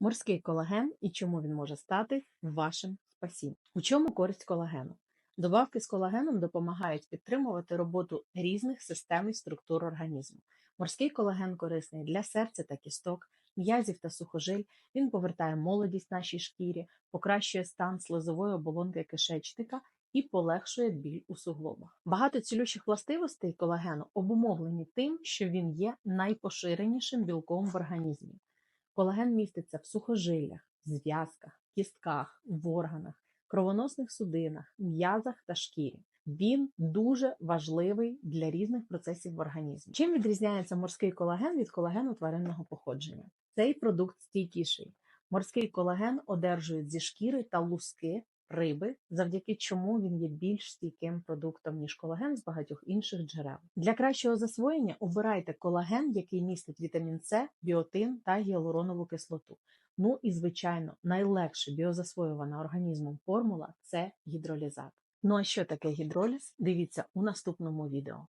Морський колаген і чому він може стати вашим спасінням. У чому користь колагену? Добавки з колагеном допомагають підтримувати роботу різних систем і структур організму. Морський колаген корисний для серця та кісток, м'язів та сухожиль. Він повертає молодість нашій шкірі, покращує стан слизової оболонки кишечника і полегшує біль у суглобах. Багато цілющих властивостей колагену обумовлені тим, що він є найпоширенішим білком в організмі. Колаген міститься в сухожиллях, зв'язках, кістках, в органах, кровоносних судинах, м'язах та шкірі. Він дуже важливий для різних процесів в організмі. Чим відрізняється морський колаген від колагену тваринного походження? Цей продукт стійкіший. Морський колаген одержують зі шкіри та луски риби, завдяки чому він є більш стійким продуктом, ніж колаген з багатьох інших джерел. Для кращого засвоєння обирайте колаген, який містить вітамін С, біотин та гіалуронову кислоту. Ну і звичайно, найлегше біозасвоювана організмом формула це гідролізат. Ну а що таке гідроліз? Дивіться у наступному відео.